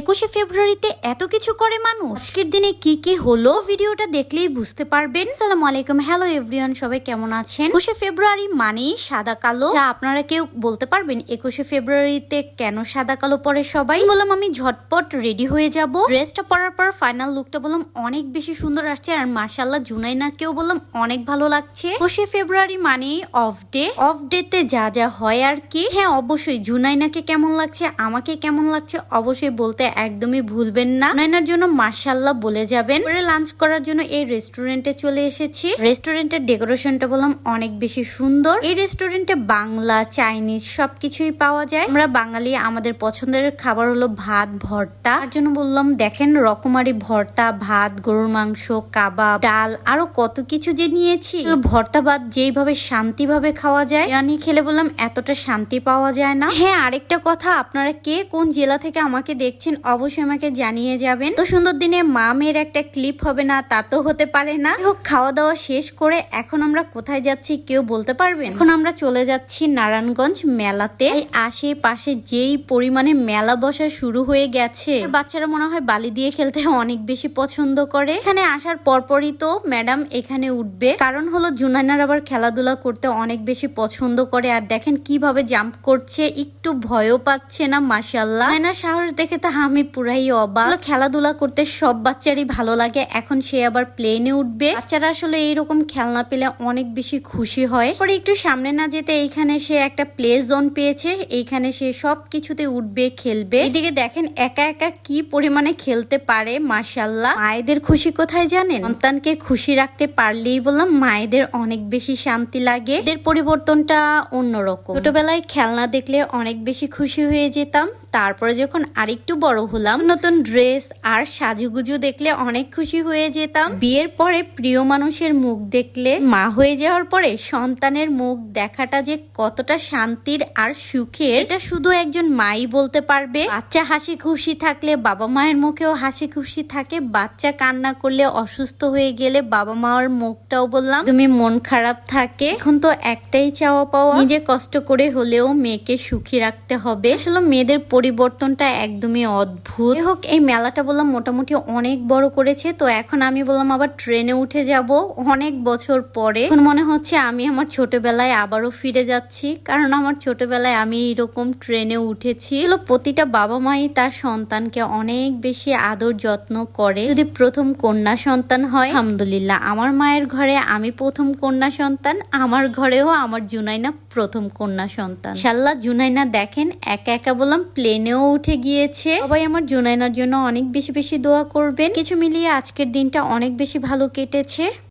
একুশে ফেব্রুয়ারিতে এত কিছু করে মানুষ? আজকের দিনে কি কি হলো? ভিডিওটা দেখলেই বুঝতে পারবেন। সালাম আলাইকুম। হ্যালো এভরিওয়ান সবাই কেমন আছেন? একুশে ফেব্রুয়ারি মানেই সাদা কালো। যা আপনারা কেউ বলতে পারবেন, একুশে ফেব্রুয়ারিতে কেন সাদা কালো পরে সবাই? বললাম, আমি ঝটপট রেডি হয়ে যাব। ড্রেসটা পরার পর ফাইনাল লুকটা বললাম, অনেক বেশি সুন্দর আসছে। আর মাসাল্লাহ জুনাইনাকেও বললাম, অনেক ভালো লাগছে। একুশে ফেব্রুয়ারি মানেই অফ ডে অফ ডেতে যা যা হয় আর কি। হ্যাঁ অবশ্যই জুনাইনাকে কেমন লাগছে, আমাকে কেমন লাগছে, অবশ্যই বলতে একদমই ভুলবেন না। জুনাইনার জন্য মার্শাল্লাহ বলে যাবেন। পরে লাঞ্চ করার জন্য এই রেস্টুরেন্টে চলে এসেছি। রেস্টুরেন্টের ডেকোরেশনটা বললাম অনেক বেশি সুন্দর। এই রেস্টুরেন্টে বাংলা চাইনিজ সবকিছুই পাওয়া যায়। আমরা বাঙালি, আমাদের পছন্দের খাবার হলো ভাত, ভর্তা। তার জন্য বললাম, দেখেন রকমারি ভর্তা, ভাত, গরুর মাংস, কাবাব, ডাল, আরও কত কিছু যে নিয়েছি। ভর্তা ভাত যেইভাবে শান্তিভাবে খাওয়া যায় বিরিয়ানি খেলে বললাম, এতটা শান্তি পাওয়া যায় না। হ্যাঁ আরেকটা কথা, আপনারা কে কোন জেলা থেকে আমাকে দেখছেন অবশ্যই আমাকে জানিয়ে যাবেন। তো সুন্দর দিনে মা মেয়ের একটা ক্লিপ হবে না, তা তো হতে পারে না। হোক খাওয়া দাওয়া শেষ করে এখন আমরা কোথায় যাচ্ছি কেউ বলতে পারবেন? এখন আমরা চলে যাচ্ছি নারায়ণগঞ্জ মেলাতে। এই আশেপাশে যেই পরিমাণে মেলা বসা শুরু হয়ে গেছে, বাচ্চারা মনে হয় বালি দিয়ে খেলতে অনেক বেশি পছন্দ করে। এখানে আসার পরপরই তো ম্যাডাম এখানে উঠবে। কারণ হলো জুনাইনার আবার খেলাধুলা করতে অনেক বেশি পছন্দ করে। আর দেখেন কীভাবে জাম্প করছে, একটু ভয়ও পাচ্ছে না মাসাল্লাহ সাহস দেখে তো আমি পুরাই অবাক। খেলাধুলা করতে সব বাচ্চারই ভালো লাগে। এখন সে আবার প্লেনে উঠবে। বাচ্চারা আসলে এইরকম খেলনা পেলে অনেক বেশি খুশি হয়। পরে একটু সামনে না যেতে এইখানে সে একটা প্লে জোন পেয়েছে। এইখানে সে সব কিছুতে উঠবে, খেলবে। এদিকে দেখেন একা একা কি পরিমাণে খেলতে পারে মাসাল্লাহ মায়েদের খুশি কোথায় জানেন? সন্তানকে খুশি রাখতে পারলেই বললাম মায়েদের অনেক বেশি শান্তি লাগে। এদের পরিবর্তনটা অন্যরকম। ছোটবেলায় খেলনা দেখলে অনেক বেশি খুশি হয়ে যেতাম। তারপরে যখন আরেকটু বড় হলাম, নতুন ড্রেস আর সাজুগুজু দেখলে অনেক খুশি হয়ে যেতাম। বিয়ের পরে প্রিয় মানুষের মুখ দেখলে মা হয়ে যাওয়ার পরে সন্তানের মুখ দেখাটা যে কতটা শান্তির আর সুখের, এটা শুধু একজন মাই বলতে পারবে। বাচ্চা হাসি খুশি থাকলে বাবা মায়ের মুখেও হাসি খুশি থাকে। বাচ্চা কান্না করলে অসুস্থ হয়ে গেলে বাবা মার মুখটাও বললাম, তুমি মন খারাপ থাকে, এখন তো একটাই চাওয়া পাওয়া। নিজে কষ্ট করে হলেও মেয়েকে সুখী রাখতে হবে। আসলে মেয়েদের পরিবর্তনটা একদমই অদ্ভুত। হোক, এই মেলাটা বললাম মোটামুটি অনেক বড় করেছে, তো এখন আমি বললাম আবার ট্রেনে উঠে যাব অনেক বছর পরে। এখন মনে হচ্ছে আমি আমার ছোটবেলায় আবারও ফিরে যাচ্ছি, কারণ আমার ছোটবেলায় আমি এইরকম ট্রেনে উঠেছি। প্রতিটা বাবা মাই তার সন্তানকে অনেক বেশি আদর যত্ন করে। যদি প্রথম কন্যা সন্তান হয়, আলহামদুলিল্লাহ, আমার মায়ের ঘরে আমি প্রথম কন্যা সন্তান, আমার ঘরেও আমার জুনাইনা প্রথম কন্যা সন্তান। শাল্লাহ জুনাইনা দেখেন, একা একা বললাম প্লেনেও উঠে গিয়েছে। সবাই আমার জোনায়নার জন্য অনেক বেশি বেশি দোয়া করবেন। কিছু মিলিয়ে আজকের দিনটা অনেক বেশি ভালো কেটেছে।